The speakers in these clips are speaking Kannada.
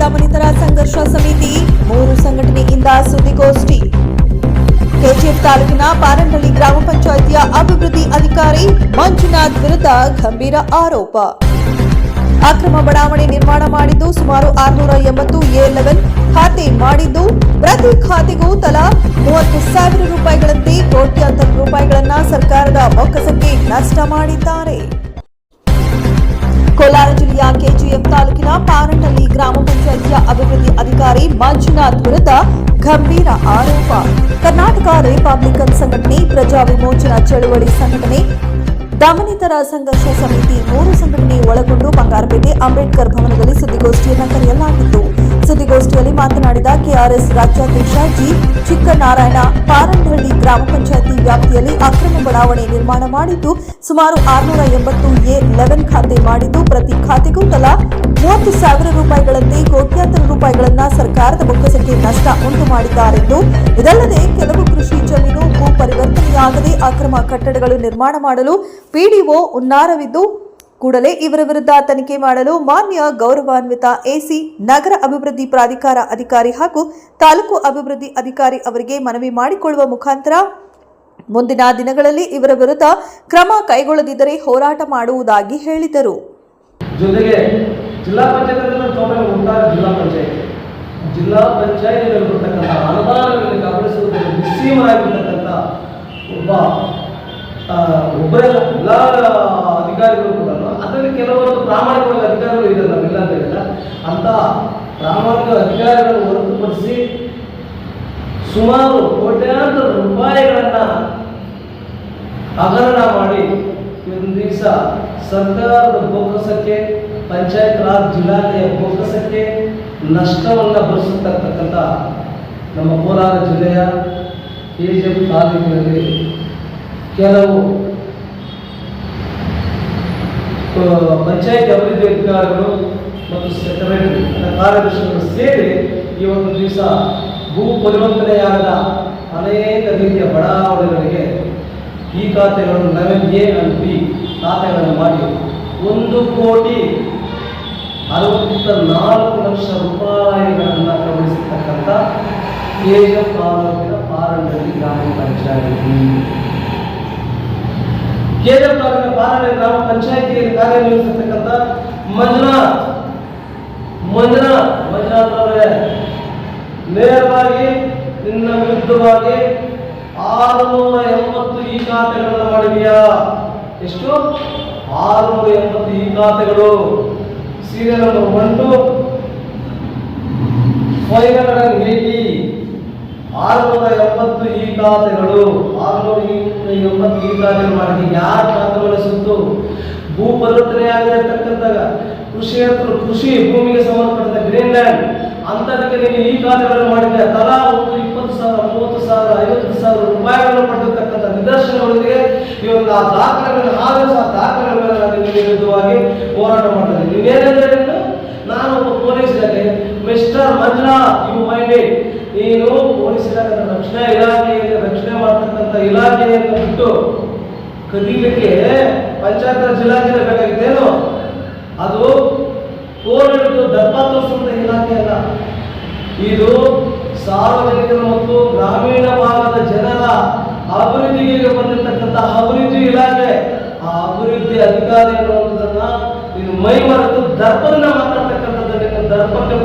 ದಮನಿತರ ಸಂಘರ್ಷ ಸಮಿತಿ ಮೂರು ಸಂಘಟನೆಯಿಂದ ಸುದ್ದಿಗೋಷ್ಠಿ. ಕೆಜಿಎಫ್ ತಾಲೂಕಿನ ಪಾರಂಡಳ್ಳಿ ಗ್ರಾಮ ಪಂಚಾಯಿತಿಯ ಅಭಿವೃದ್ಧಿ ಅಧಿಕಾರಿ ಮಂಜುನಾಥ್ ವಿರುದ್ಧ ಗಂಭೀರ ಆರೋಪ. ಅಕ್ರಮ ಬಡಾವಣೆ ನಿರ್ಮಾಣ ಮಾಡಿದ್ದು ಸುಮಾರು ಆರುನೂರ ಎಂಬತ್ತು ಎ ಲೆವೆನ್ ಖಾತೆ ಮಾಡಿದ್ದು ಪ್ರತಿ ಖಾತೆಗೂ ತಲಾ ಮೂವತ್ತು ಸಾವಿರ ರೂಪಾಯಿಗಳಂತೆ ಕೋಟ್ಯಾಂತರ ರೂಪಾಯಿಗಳನ್ನ ಸರ್ಕಾರದ ಬೊಕ್ಕಸಕ್ಕೆ ನಷ್ಟ ಮಾಡಿದ್ದಾರೆ. ಕೋಲಾರ ತಾಲೂಕಿನ ಪಾರಂಡಳ್ಳಿ ಗ್ರಾಮ ಪಂಚಾಯಿತಿಯ ಅಭಿವೃದ್ಧಿ ಅಧಿಕಾರಿ ಮಂಜುನಾಥ್ ವಿರುದ್ಧ ಗಂಭೀರ ಆರೋಪ ಕರ್ನಾಟಕ ರಿಪಬ್ಲಿಕನ್ ಸಂಘಟನೆ ಪ್ರಜಾ ವಿಮೋಚನಾ ಚಳುವಳಿ ಸಂಘಟನೆ ದಮನಿತರ ಸಂಘರ್ಷ ಸಮಿತಿ ಮೂರು ಸಂಘಟನೆ ಒಳಗೊಂಡು ಬಂಗಾರಪೇಟೆ ಅಂಬೇಡ್ಕರ್ ಭವನದಲ್ಲಿ ಸುದ್ದಿಗೋಷ್ಠಿಯನ್ನು ಕರೆಯಲಾಗಿತ್ತು ಸುದ್ದಿಗೋಷ್ಠಿಯಲ್ಲಿ ಮಾತನಾಡಿದ ಕೆಆರ್ಎಸ್ ರಾಜ್ಯಾಧ್ಯಕ್ಷ ಜಿ. ಚಿಕ್ಕನಾರಾಯಣ, ಪಾರಂಡಹಳ್ಳಿ ಗ್ರಾಮ ಪಂಚಾಯಿತಿ ವ್ಯಾಪ್ತಿಯಲ್ಲಿ ಅಕ್ರಮ ಬಡಾವಣೆ ನಿರ್ಮಾಣ ಮಾಡಿದ್ದು, ಸುಮಾರು ಆರುನೂರ ಎಂಬತ್ತು ಎ ಲೆವೆನ್ ಖಾತೆ ಮಾಡಿದ್ದು, ಪ್ರತಿ ಖಾತೆಗೂ ತಲಾ ಮೂವತ್ತು ಸಾವಿರ ರೂಪಾಯಿಗಳಂತೆ ಕೋಟ್ಯಾಂತರ ರೂಪಾಯಿಗಳನ್ನು ಸರ್ಕಾರದ ಬೊಕ್ಕಸಕ್ಕೆ ನಷ್ಟ ಉಂಟು ಮಾಡಿದ್ದಾರೆಂದು. ಇದಲ್ಲದೆ, ಕೆಲವು ಕೃಷಿ ಜಮೀನು ಭೂ ಪರಿವರ್ತನೆಯಾಗದೆ ಅಕ್ರಮ ಕಟ್ಟಡಗಳು ನಿರ್ಮಾಣ ಮಾಡಲು ಪಿಡಿಒ ಉನ್ನಾರವಿದ್ದು ಕೂಡಲೇ ಇವರ ವಿರುದ್ಧ ತನಿಖೆ ಮಾಡಲು ಮಾನ್ಯ ಗೌರವಾನ್ವಿತ ಎಸಿ ನಗರ ಅಭಿವೃದ್ಧಿ ಪ್ರಾಧಿಕಾರ ಅಧಿಕಾರಿ ಹಾಗೂ ತಾಲೂಕು ಅಭಿವೃದ್ಧಿ ಅಧಿಕಾರಿ ಅವರಿಗೆ ಮನವಿ ಮಾಡಿಕೊಳ್ಳುವ ಮುಖಾಂತರ ಮುಂದಿನ ದಿನಗಳಲ್ಲಿ ಇವರ ವಿರುದ್ಧ ಕ್ರಮ ಕೈಗೊಳ್ಳದಿದ್ದರೆ ಹೋರಾಟ ಮಾಡುವುದಾಗಿ ಹೇಳಿದರು. ಜೊತೆಗೆ ಜಿಲ್ಲಾ ಜಿಲ್ಲಾ ಪಂಚಾಯತ್. ಜಿಲ್ಲಾ ಪಂಚಾಯತ್ ಅನುದಾನಗಳನ್ನು ಒಬ್ಬ ಒಬ್ಬರಲ್ಲ ಎಲ್ಲ ಅಧಿಕಾರಿಗಳು ಕೂಡ ಅದರಲ್ಲಿ ಕೆಲವೊಂದು ಪ್ರಾಮಾಣಿಕವಾದ ಅಧಿಕಾರಿಗಳು ಇದ್ದಾರೆ ಇಲ್ಲ ಅಂತ ಹೇಳಿಲ್ಲ ಅಂತ ಪ್ರಾಮಾಣಿಕ ಅಧಿಕಾರಿಗಳನ್ನು ಹೊರತುಪಡಿಸಿ ಸುಮಾರು ಕೋಟ್ಯಾಂತರ ರೂಪಾಯಿಗಳನ್ನು ಹಗರಣ ಮಾಡಿ ಒಂದು ದಿವಸ ಸರ್ಕಾರದ ಬೊಕ್ಕಸಕ್ಕೆ ಪಂಚಾಯತ್ ರಾಜ್ ಜಿಲ್ಲಾಲಯ ಬೊಕ್ಕಸಕ್ಕೆ ನಷ್ಟವನ್ನು ಭರಿಸತಕ್ಕಂಥ ನಮ್ಮ ಕೋಲಾರ ಜಿಲ್ಲೆಯ ಕೆಜಿಎಫ್ ತಾಲೂಕಿನಲ್ಲಿ ಕೆಲವು ಪಂಚಾಯತ್ ಅಭಿವೃದ್ಧಿ ಅಧಿಕಾರಿಗಳು ಮತ್ತು ಸೆಕ್ರೆಟರಿ ಕಾರ್ಯದರ್ಶಿಗಳು ಸೇರಿ ಈ ಒಂದು ದಿವಸ ಭೂ ಪರಿವರ್ತನೆಯಾದ ಅನೇಕ ರೀತಿಯ ಬಡಾವಣೆಗಳಿಗೆ ಈ ಖಾತೆಗಳನ್ನು ಲೆವೆನ್ ಎ ಅಂಡ್ ಬಿ ಖಾತೆಗಳನ್ನು ಮಾಡಿ ಒಂದು ಕೋಟಿ ಅರವತ್ತ ನಾಲ್ಕು ಲಕ್ಷ ರೂಪಾಯಿಗಳನ್ನು ಗಮನಿಸತಕ್ಕಂಥ ಕೆಎಫ್ ತಾಲೂಕಿನ ಪಾರಂಡಳ್ಳಿ ಗ್ರಾಮ ಪಂಚಾಯಿತಿ. ಕೆಎಫ್ ತಾಲೂಕಿನ ಪಾರಂಡಳ್ಳಿ ಗ್ರಾಮ ಪಂಚಾಯಿತಿಯಲ್ಲಿ ಕಾರ್ಯನಿರ್ವಹಿಸತಕ್ಕಂಥ ಮಂಜುನಾಥ್. ಮಂಜುನಾಥ್ ಮಂಜುನಾಥ್ ಅವರೇ, ನೇರವಾಗಿ ನಿನ್ನ ವಿರುದ್ಧವಾಗಿ ಆರುನೂರ ಎಂಬತ್ತು ಈ ಖಾತೆಗಳನ್ನು ಮಾಡಿದೆಯಾ ಎಷ್ಟು? ಆರುನೂರ ಎಂಬತ್ತು ಈ ಖಾತೆಗಳು. Serial number one two five hundred eighty ಆರುನೂರ ಎಂಬತ್ತು ಈ ಖಾತೆಗಳು ಆರುನೂರ ಎಂಬತ್ತು ಈ ಖಾತೆಗಳು ಮಾಡಿ ಯಾರು ಖಾತೆಗಳ ಸುತ್ತು ಭೂ ಪರಿವರ್ತನೆ ಆಗಿರತಕ್ಕಂತಹ ಕೃಷಿ ಕೃಷಿ ಭೂಮಿಗೆ ಸಂಬಂಧಪಟ್ಟ ಗ್ರೀನ್ ಲ್ಯಾಂಡ್. ಅಂತದಕ್ಕೆ ನೀನು ಈ ಖಾತೆಗಳನ್ನು ಮಾಡಿದ್ದೆ ತಲಾ ಒಂದು ಇಪ್ಪತ್ತು ಸಾವಿರ, ಮೂವತ್ತು ಸಾವಿರ, ಐವತ್ತು ಸಾವಿರ ರೂಪಾಯಿಗಳನ್ನು ಪಡೆದಿರ್ತಕ್ಕಂಥ ನಿದರ್ಶನಗಳೊಂದಿಗೆ ಇವತ್ತು ಆ ದಾಖಲೆಗಳನ್ನು ಆದರೂ ಸಹ ದಾಖಲೆಗಳ ವಿರುದ್ಧವಾಗಿ ಹೋರಾಟ ಮಾಡ್ತಾರೆ. ನೀವೇನೆಂದ್ರೆ ನೀನು? ಒಬ್ಬ ಪೊಲೀಸ್ ಇಲಾಖೆ. ಮಿಸ್ಟರ್ ಮಂಜುನಾಥ್ ಯು ಮೈಂಡೆಡ್ ನೀನು ಪೊಲೀಸರ ರಕ್ಷಣಾ ಇಲಾಖೆಯಲ್ಲಿ ರಕ್ಷಣೆ ಮಾಡ್ತಕ್ಕಂಥ ಇಲಾಖೆಯನ್ನು ಬಿಟ್ಟು ಕಲೀಲಿಕ್ಕೆ ಪಂಚಾಯತ್ ಇಲಾಖೆ ಬೇಕಾಗಿದ್ದೇನು ಅದು ಕೋರಿಟ್ಟು ದರ್ಪ ತೋರಿಸುವಂತ ಇಲಾಖೆ ಅಲ್ಲ. ಇದು ಸಾರ್ವಜನಿಕರು ಮತ್ತು ಗ್ರಾಮೀಣ ಭಾಗದ ಜನರ ಅಭಿವೃದ್ಧಿಗೆ ಬಂದಿರತಕ್ಕಂಥ ಅಭಿವೃದ್ಧಿ ಇಲಾಖೆ. ಆ ಅಭಿವೃದ್ಧಿ ಅಧಿಕಾರಿ ಅನ್ನುವಂಥದ್ದನ್ನ ನೀನು ಮೈ ಮರೆತು ದರ್ಪನ್ನ ಮಾತಾಡ್ತಕ್ಕಂಥದ್ದನ್ನ ದರ್ಪಕ್ಕೆ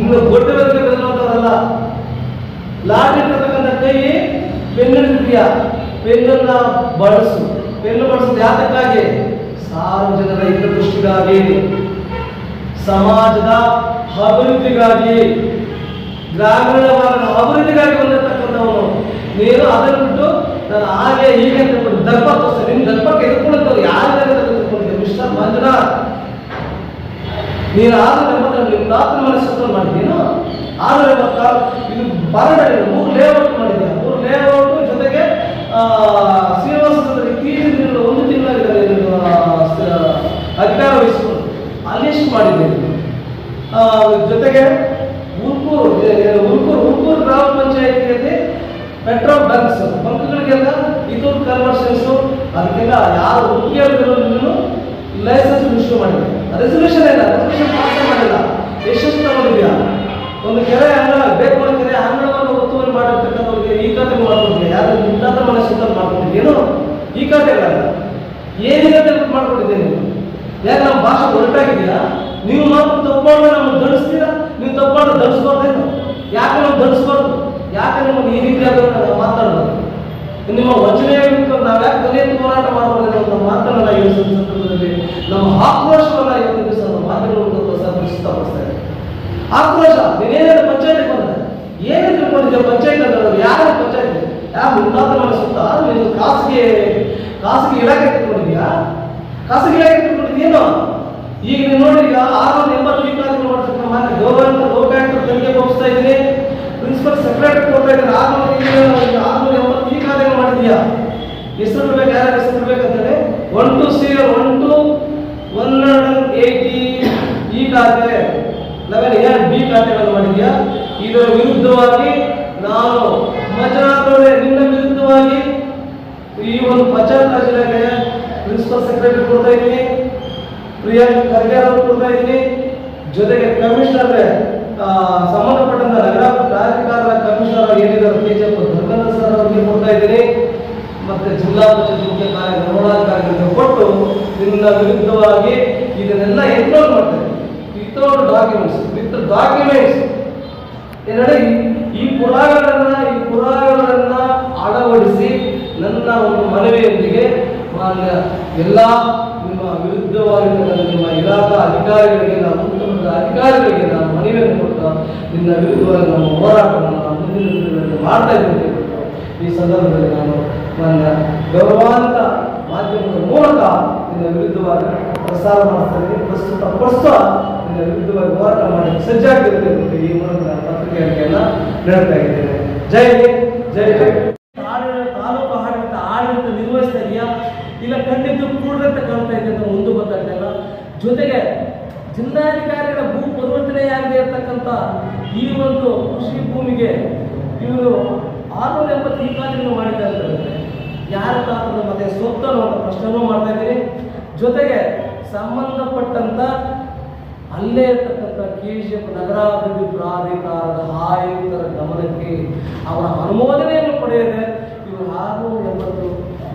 ಇನ್ನು ಗೊಡ್ಡ ಬೆಳೆದಂಥವರಲ್ಲ ಲಾಟಿ ಇರ್ತಕ್ಕಂಥ ಕೈ ಪೆನ್ನು ಹಿಡಿದೀಯ ಪೆನ್ನನ್ನ ಬಳಸು. ಪೆನ್ನು ಬಳಸೋದು ಯಾತಕ್ಕಾಗಿ ಸಾರ್ವಜನಿಕರ ಹಿತದೃಷ್ಟಿಗಾಗಿ, ಸಮಾಜದ ಅಭಿವೃದ್ಧಿಗಾಗಿ ಗ್ರಾಮೀಣ ಭಾಗದ ಅಭಿವೃದ್ಧಿಗಾಗಿ ಬಂದಿರತಕ್ಕಂಥವನು. ನೀನು ಅದನ್ನು ಬಿಟ್ಟು ನಾನು ಹಾಗೆ ಹೀಗೆ ದರ್ಪ ತೋರಿಸ್ತೇನೆ ನಿನ್ನ ದರ್ಪಕ್ಕೆ ಎದುರ್ಕೊಳ್ಳೋದು ಯಾರಿದ್ದಾರೆ ತೆಗೆದುಕೊಂಡಿದ್ದೆ? ಮಿಸ್ಟರ್ ಮಂಜುನಾಥ್. ನೀನು ಆರು ಎಂಬತ್ತು ನಿಮ್ಮ ತಾತನ ಮನಸ್ಸು ಮಾಡಿದ್ದೀನು? ಆರು ಎಂಬತ್ತಾರು ಇದು ಮೂರು ಲೇಔಟ್ ಮಾಡಿದ್ದೆ ಮೂರು ಲೇಔಟ್ ಜೊತೆಗೆ ಶ್ರೀನಿವಾಸದಲ್ಲಿ ಇತ್ತೀಚಿನ ದಿನಗಳು ಒಂದು ತಿಂಗಳಾಗಿದ್ದಾರೆ ಅಧಿಕಾರ ವಹಿಸಿಕೊಂಡು ಅಲ್ಲಿಷ್ಟು ಮಾಡಿದ್ದೇನೆ ಆ, ಜೊತೆಗೆ ಉರ್ಕೂರು ಉರ್ಕೂರು ಉರ್ಕೂರು ಗ್ರಾಮ ಪಂಚಾಯತಿಯಲ್ಲಿ ಪೆಟ್ರೋಲ್ ಬಂಕ್ಸ್ ಬಂಕ್ಗಳಿಗೆಲ್ಲ ಇದು ಕನ್ವರ್ಷನ್ಸು ಅದಕ್ಕೆಲ್ಲ ಯಾರು ಒಪ್ಪಿಗೆ ನೀನು ಲೈಸೆನ್ಸ್ ಇಶ್ಯೂ ಮಾಡಿದೆ. ರೆಸಲ್ಯೂಷನ್ ಇಲ್ಲ ರೆಸಲ್ಯೂಷನ್ ಪಾಸ್ ಮಾಡಿಲ್ಲ. ಯಶಸ್ವಿ ತಗೊಂಡಿದ್ಯಾ ಒಂದು ಕೆರೆ ಅಂಗಳ ಬೇಕು ಒಂದು ಕೆರೆ ಅಂಗಳವನ್ನು ಒತ್ತುವರಿ ಮಾಡಿರ್ತಕ್ಕಂಥವ್ರಿಗೆ ಈ ಖಾತೆ ಮಾಡ್ಕೊಂಡಿದ್ಯಾ ಯಾರು ನಿನ್ನ ಮನೆ ಸುತ್ತ ಮಾಡ್ಕೊಂಡಿದ್ದೇನು ಈ ಖಾತೆಗಳಲ್ಲ ಏನಿದೆ ಅಂತ ಹೇಳ್ಬಿಟ್ಟು ಮಾಡ್ಕೊಂಡಿದ್ದೇನೆ? ಯಾಕೆ ನಮ್ಮ ಭಾಷೆ ಹೊರಟಾಗಿದ್ದೀರಾ ನೀವು ಮಾತ್ರ ತಪ್ಪು ಮಾಡಿದ್ರೆ ನಮ್ಮನ್ನು ದಂಡಿಸ್ತೀರಾ ನೀವು ತಪ್ಪು ಮಾಡಿದ್ರೆ ಯಾಕೆ ನಾವು ದಂಡಿಸ್ಬಾರ್ದು ಯಾಕೆ ನಮಗೆ ಈ ರೀತಿ ಆಗೋದು ನಾವು ಮಾತಾಡೋದು? ನಿಮ್ಮ ವಚನೆ ನಾವು ಯಾಕೆ ಕೊನೆಯ ಹೋರಾಟ ಮಾಡಬಾರ್ದು ಅಂತ ಮಾತನ್ನ ಒಂದು ಸಂದರ್ಭದಲ್ಲಿ ನಮ್ಮ ಆಕ್ರೋಶವನ್ನ ಇವತ್ತು ದಿವಸ ನಮ್ಮ ಮಾತುಗಳ ಮೂಲಕ ಪ್ರಸ್ತುತಪಡಿಸ್ತಾ ಇದೆ ಆಕ್ರೋಶ, ನೀನೇನಾದ್ರು ಪಂಚಾಯತ್ ಬಂದ? ಏನು ತಿಳ್ಕೊಂಡಿದ್ದೆ ಪಂಚಾಯತ್ ಯಾರು ಮುಂದಾದ ಮಾಡಿಸುತ್ತಾ ಸುತ್ತ ನೀನು ಖಾಸಗಿ ಖಾಸಗಿ ಇಲಾಖೆ ಇಟ್ಕೊಂಡಿದ್ಯಾ ಖಾಸಗಿ ಇಲಾಖೆ ತಿಳ್ಕೊಂಡಿದ್ಯೇನು ಈಗ ನೀವು ನೋಡಿ, ಈಗ ಆರು ಎಂಬತ್ತು ವೀಕ್ ಮಾತ್ರ ಮಾನ್ಯ ಗೌರವಾಂತ ಲೋಕಾಯುಕ್ತ, ತನಿಖೆ ಒಪ್ಪಿಸ್ತಾ ಇದ್ದೀನಿ. ಪ್ರಿನ್ಸಿಪಲ್ ಸೆಕ್ರೆಟರಿ ಕೊಡ್ತಾ ಇದ್ದಾರೆ. ಆರ್ನೂರ ಆರ್ನೂರ ಎಂಬತ್ತು ಈ ಕಾರ್ಯಗಳು ಮಾಡಿದ್ಯಾ ಹೆಸರು ಬೇಕು ಯಾರು ಹೆಸರು ಇರ್ಬೇಕಂತೇಳಿ one two C one two one hundred eighty ಈ ಖಾತೆ ಲೆವೆನ್ ಎ ಬಿ ಖಾತೆಗಳನ್ನು ಮಾಡಿದ್ಯಾ ಇದರ ವಿರುದ್ಧವಾಗಿ ನಾನು ಮಂಜುನಾಥ್ ನಿನ್ನ ವಿರುದ್ಧವಾಗಿ ಈ ಒಂದು ಪಂಚಾಯತ್ ರಾಜ್ ಇಲಾಖೆಯ ಪ್ರಿನ್ಸಿಪಲ್ ಸೆಕ್ರೆಟರಿ ಕೊಡ್ತಾ ಇದ್ದೀನಿ. ಪ್ರಿಯಾಂಕ್ ಖರ್ಗೆ ಅವರು ಕೊಡ್ತಾ ಇದ್ದೀನಿ. ಜೊತೆಗೆ ಕಮಿಷನರ್ ಸಂಬಂಧಪಟ್ಟಂತ ನಗರ ಪ್ರಾಧಿಕಾರದ ಕಮಿಷನರ್ ಏನಿದ್ದಾರೆ ಕೆ ಜಿ ಧರ್ಮೇಂದ್ರ ಸರ್ ಅವರಿಗೆ ಕೊಡ್ತಾ ಇದ್ದೀನಿ. ಮತ್ತೆ ಜಿಲ್ಲಾ ಪಂಚಾಯತ್ ಮುಖ್ಯ ಕಾರ್ಯ ನಿರ್ವಹಣಾಧಿಕಾರಿಗಳಿಗೆ ಕೊಟ್ಟು ನಿನ್ನ ವಿರುದ್ಧವಾಗಿ ಇದನ್ನೆಲ್ಲ ಎನ್ರೋಲ್ ಮಾಡ್ತಾರೆ. ವಿತೌಟ್ ಡಾಕ್ಯುಮೆಂಟ್ಸ್ ವಿತ್ ಡಾಕ್ಯುಮೆಂಟ್ಸ್ ಏನಂದ್ರೆ ಈ- ಈ ಪುರಾವೆಗಳನ್ನ ಅಳವಡಿಸಿ ನನ್ನ ಒಂದು ಮನವಿಯೊಂದಿಗೆ ಎಲ್ಲ ನಿಮ್ಮ ವಿರುದ್ಧವಾಗಿರ್ತಕ್ಕಂಥ ನಿಮ್ಮ ಇಲಾಖಾ ಅಧಿಕಾರಿಗಳಿಗೆ ನಾವು ಮುಖ್ಯಮಂತ್ರಿ ಅಧಿಕಾರಿಗಳಿಗೆ ನಾನು ಮನವಿಯನ್ನು ಕೊಡ್ತಾ ನಿನ್ನ ವಿರುದ್ಧವಾಗಿ ನಮ್ಮ ಹೋರಾಟವನ್ನು ನಾವು ಮುಂದಿನ ದಿನಗಳಲ್ಲಿ ಮಾಡ್ತಾ ಇದ್ದೇವೆ ಈ ಸಂದರ್ಭದಲ್ಲಿ ನಾನು ನನ್ನ ಗೌರವಾಂತ ಮಾಧ್ಯಮದ ಮೂಲಕ ನಿನ್ನ ವಿರುದ್ಧವಾಗಿ ಪ್ರಸಾರ ಮಾಡ್ತಾ ಇದ್ದೀನಿ. ಪ್ರಸ್ತುತ ಪ್ರಸ್ತುತ ನಿನ್ನ ವಿರುದ್ಧವಾಗಿ ಹೋರಾಟ ಮಾಡಿ ಸಜ್ಜಾಗಿರುತ್ತೆ ಈ ಮೂಲಕ ನಾನು ಪತ್ರಿಕೆಯನ್ನು ನೀಡ್ತಾ ಇದ್ದೇನೆ. ಜೈ ಜೈ ತಾಲೂಕು ಆಡಳಿತ ಆಡಳಿತ ನಿರ್ವಹಿಸ್ತಾ ಇದೆಯಾ ಇಲ್ಲ ಕಣ್ಣಿದ್ದು ಕೂಡ್ರಂತ ಕಾಣ್ತಾ ಇದೆ ಅಂತ ಮುಂದೆ ಗೊತ್ತಾಗ್ತಾ ಇಲ್ಲ. ಜೊತೆಗೆ ಜಿಲ್ಲಾಧಿಕಾರಿಗಳ ಭೂ ಪರಿವರ್ತನೆಯಾಗದೆ ಇರತಕ್ಕಂಥ ಈ ಒಂದು ಕೃಷಿ ಭೂಮಿಗೆ ಇವರು ಆರುನೂರ ಎಂಬತ್ತು ಈ ಕಾರ್ಯವನ್ನು ಮಾಡಿದ್ದಾರೆ ಅಂತ ಯಾರ ತಾತದ ಮತ್ತೆ ಸ್ವತ್ತು ಅನ್ನುವಂಥ ಪ್ರಶ್ನೆನೂ ಮಾಡ್ತಾ ಇದ್ದೀನಿ. ಜೊತೆಗೆ ಸಂಬಂಧಪಟ್ಟಂತ ಅಲ್ಲೇ ಇರ್ತಕ್ಕಂಥ ಕೆ ಜಿ ಎಫ್ ನಗರಾಭಿವೃದ್ಧಿ ಪ್ರಾಧಿಕಾರದ ಆಯುಕ್ತರ ಗಮನಕ್ಕೆ ಅವರ ಅನುಮೋದನೆಯನ್ನು ಪಡೆಯದೆ ಇವರು ಆರುನೂರ ಎಂಬತ್ತು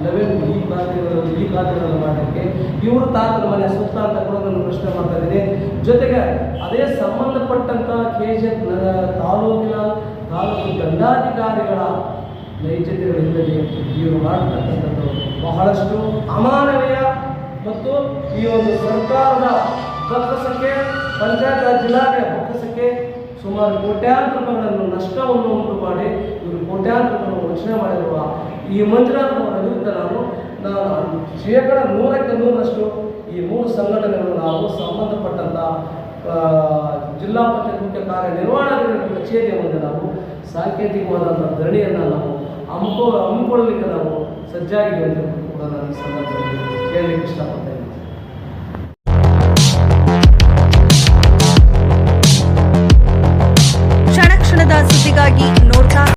ಲೆವೆನ್ ಈ ಖಾತೆಗಳು ಈ ಖಾತೆಗಳನ್ನು ಮಾಡಲಿಕ್ಕೆ ಇವರು ತಾತನ ಮನೆ ಸುತ್ತ ಅಂತ ಕೂಡ ನಾನು ಪ್ರಶ್ನೆ ಮಾಡ್ತಾ ಇದ್ದೀನಿ. ಜೊತೆಗೆ ಅದೇ ಸಂಬಂಧಪಟ್ಟಂತ ಕೆ ಜಿ ಎಫ್ ತಾಲೂಕಿನ, ತಾಲೂಕು ದಂಡಾಧಿಕಾರಿಗಳ ನೈಜತೆಗಳಿಂದಲೇ ಇವರು ಮಾಡತಕ್ಕಂಥದ್ದು ಬಹಳಷ್ಟು ಅಮಾನವೀಯ ಮತ್ತು ಈ ಒಂದು ಸರ್ಕಾರದ ಬೊಕ್ಕಸಕ್ಕೆ ಪಂಚಾಯತ್ ರಾಜ್ ಇಲಾಖೆ ಸಂಖ್ಯೆ ಸುಮಾರು ಕೋಟ್ಯಾಂತರ ರೂಪಾಯಿಗಳನ್ನು ನಷ್ಟವನ್ನು ಉಂಟು ಮಾಡಿ ಇವರು ಕೋಟ್ಯಾಂತರ ರೂಪಾಯಿಗಳನ್ನು ವಂಚನೆ ಮಾಡಿರುವ ಈ ಅವರ ವಿರುದ್ಧ ನಾನು ನಾನು ಶೇಕಡ ನೂರಕ್ಕೆ ನೂರರಷ್ಟು ಈ ಮೂರು ಸಂಘಟನೆಗಳು ನಾವು ಸಂಬಂಧಪಟ್ಟಂತ ಜಿಲ್ಲಾ ಪಂಚಾಯತ್ ಮುಖ್ಯ ಕಾರ್ಯನಿರ್ವಹಣಾಧಿಕಾರಿ ಕಚೇರಿಯ ಮುಂದೆ ನಾವು ಸಾಂಕೇತಿಕವಾದಂಥ ಧರಣಿಯನ್ನು ನಾವು ಹಮ್ಮಿಕೊಳ್ಳಲಿಕ್ಕೆ ನಾವು ಸಜ್ಜಾಗಿದೆ ಅಂತ ಕೂಡ ನಾನು ಈ ಸಂದರ್ಭದಲ್ಲಿ ಹೇಳಲಿಕ್ಕೆ ಇಷ್ಟಪಡ್ತೇನೆ.